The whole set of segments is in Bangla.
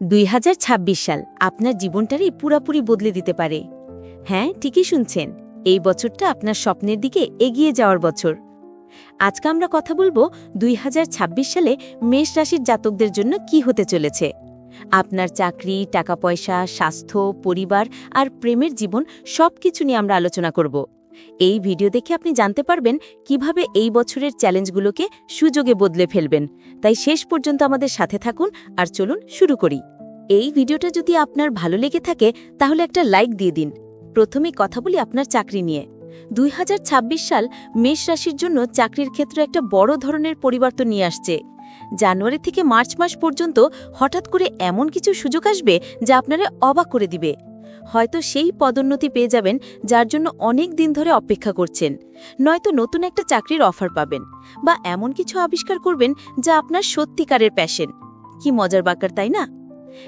দুই হাজার ছাব্বিশ সাল আপনার জীবনটারই পুরাপুরি বদলে দিতে পারে। হ্যাঁ ঠিকই শুনছেন। এই বছরটা আপনার স্বপ্নের দিকে এগিয়ে যাওয়ার বছর। আজকে আমরা কথা বলব দুই হাজার ছাব্বিশ সালে মেষ রাশির জাতকদের জন্য কি হতে চলেছে। আপনার চাকরি, টাকা পয়সা, স্বাস্থ্য, পরিবার আর প্রেমের জীবন সব কিছু নিয়ে আমরা আলোচনা করব। এই ভিডিও দেখে আপনি জানতে পারবেন কীভাবে এই বছরের চ্যালেঞ্জগুলোকে সুযোগে বদলে ফেলবেন। তাই শেষ পর্যন্ত আমাদের সাথে থাকুন আর চলুন শুরু করি। এই ভিডিওটা যদি আপনার ভালো লেগে থাকে, তাহলে একটা লাইক দিয়ে দিন। প্রথমে কথা বলি আপনার চাকরি নিয়ে। দুই হাজার ছাব্বিশ সাল মেষ রাশির জন্য চাকরির ক্ষেত্রে একটা বড় ধরনের পরিবর্তন নিয়ে আসছে। জানুয়ারি থেকে মার্চ মাস পর্যন্ত হঠাৎ করে এমন কিছু সুযোগ আসবে যা আপনারা অবাক করে দিবে। হয়তো সেই পদোন্নতি পেয়ে যাবেন যার জন্য অনেক দিন ধরে অপেক্ষা করছেন। নয়তো নতুন একটা চাকরির অফার পাবেন বা এমন কিছু আবিষ্কার করবেন যা আপনার সত্যিকারের প্যাশন। কি মজার বাকার, তাই না?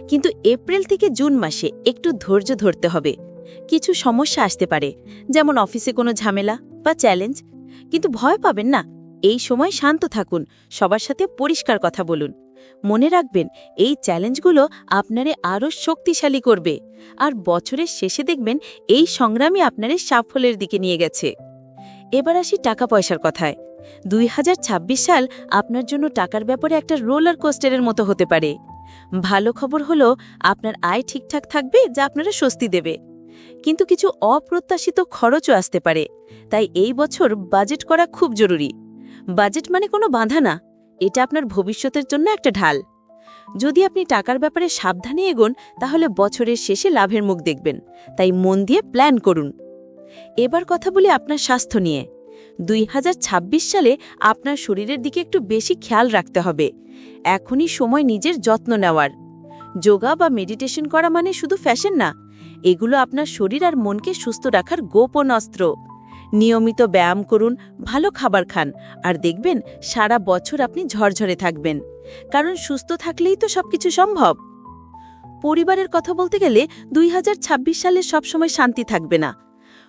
কিন্তু এপ্রিল থেকে জুন মাসে একটু ধৈর্য ধরতে হবে। কিছু সমস্যা আসতে পারে, যেমন অফিসে কোনো ঝামেলা বা চ্যালেঞ্জ। কিন্তু ভয় পাবেন না। এই সময় শান্ত থাকুন, সবার সাথে পরিষ্কার কথা বলুন। মনে রাখবেন, এই চ্যালেঞ্জগুলো আপনারে আরও শক্তিশালী করবে। আর বছরের শেষে দেখবেন, এই সংগ্রামই আপনারে সাফল্যের দিকে নিয়ে গেছে। এবার আসি টাকা পয়সার কথায়। দুই হাজার ছাব্বিশ সাল আপনার জন্য টাকার ব্যাপারে একটা রোলার কোস্টারের মতো হতে পারে। ভালো খবর হলো, আপনার আয় ঠিকঠাক থাকবে, যা আপনারা স্বস্তি দেবে। কিন্তু কিছু অপ্রত্যাশিত খরচও আসতে পারে। তাই এই বছর বাজেট করা খুব জরুরি। বাজেট মানে কোনো বাধা না। এটা আপনার ভবিষ্যতের জন্য একটা ঢাল। যদি আপনি টাকার ব্যাপারে সাবধানে এগোন, তাহলে বছরের শেষে লাভের মুখ দেখবেন। তাই মন দিয়ে প্ল্যান করুন। এবার কথা বলি আপনার স্বাস্থ্য নিয়ে। দুই হাজার ছাব্বিশ সালে আপনার শরীরের দিকে একটু বেশি খেয়াল রাখতে হবে। এখনই সময় নিজের যত্ন নেওয়ার। যোগা বা মেডিটেশন করা মানে শুধু ফ্যাশন না। এগুলো আপনার শরীর আর মনকে সুস্থ রাখার গোপন অস্ত্র। নিয়মিত ব্যায়াম করুন, ভালো খাবার খান, আর দেখবেন সারা বছর আপনি ঝরঝরে থাকবেন। কারণ সুস্থ থাকলেই তো সবকিছু সম্ভব। পরিবারের কথা বলতে গেলে দুই হাজার ছাব্বিশ সালে সবসময় শান্তি থাকবে না।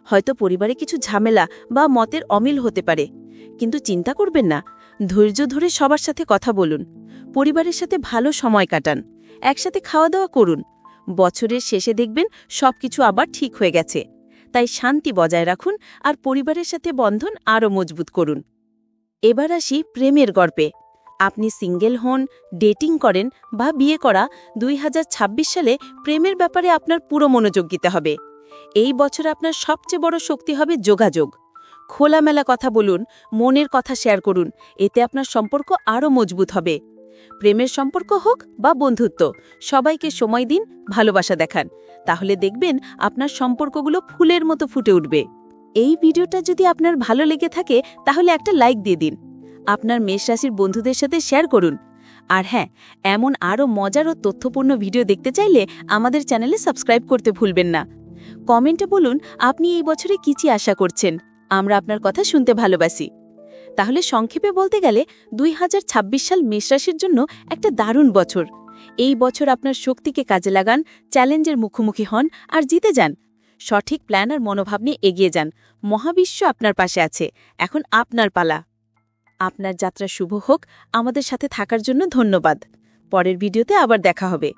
হয়তো পরিবারে কিছু ঝামেলা বা মতের অমিল হতে পারে। কিন্তু চিন্তা করবেন না, ধৈর্য ধরে সবার সাথে কথা বলুন, পরিবারের সাথে ভালো সময় কাটান, একসাথে খাওয়া দাওয়া করুন। বছরের শেষে দেখবেন সবকিছু আবার ঠিক হয়ে গেছে। তাই শান্তি বজায় রাখুন আর পরিবারের সাথে বন্ধন আরও মজবুত করুন। এবার আসি প্রেমের গল্পে আপনি সিঙ্গেল হন, ডেটিং করেন বা বিয়ে করা দুই হাজার ছাব্বিশ সালে প্রেমের ব্যাপারে আপনার পুরো মনোযোগ দিতে হবে। এই বছর আপনার সবচেয়ে বড় শক্তি হবে যোগাযোগ। খোলামেলা কথা বলুন, মনের কথা শেয়ার করুন, এতে আপনার সম্পর্ক আরও মজবুত হবে। প্রেমের সম্পর্ক হোক বা বন্ধুত্ব, সবাইকে সময় দিন, ভালোবাসা দেখান। তাহলে দেখবেন আপনার সম্পর্কগুলো ফুলের মতো ফুটে উঠবে। এই ভিডিওটা যদি আপনার ভালো লেগে থাকে, তাহলে একটা লাইক দিয়ে দিন। আপনার মেষ রাশির বন্ধুদের সাথে শেয়ার করুন। আর হ্যাঁ এমন আরও মজার ও তথ্যপূর্ণ ভিডিও দেখতে চাইলে আমাদের চ্যানেলে সাবস্ক্রাইব করতে ভুলবেন না। কমেন্টে বলুন, আপনি এই বছরে কী আশা করছেন? আমরা আপনার কথা শুনতে ভালোবাসি। তাহলে সংক্ষেপে বলতে গেলে দুই হাজার ছাব্বিশ সাল মেষ রাশির জন্য একটা দারুণ বছর। এই বছর আপনার শক্তিকে কাজে লাগান, চ্যালেঞ্জের মুখোমুখি হন আর জিতে যান। সঠিক প্ল্যান আর মনোভাব নিয়ে এগিয়ে যান। মহাবিশ্ব আপনার পাশে আছে। এখন আপনার পালা। আপনার যাত্রা শুভ হোক। আমাদের সাথে থাকার জন্য ধন্যবাদ। পরের ভিডিওতে আবার দেখা হবে।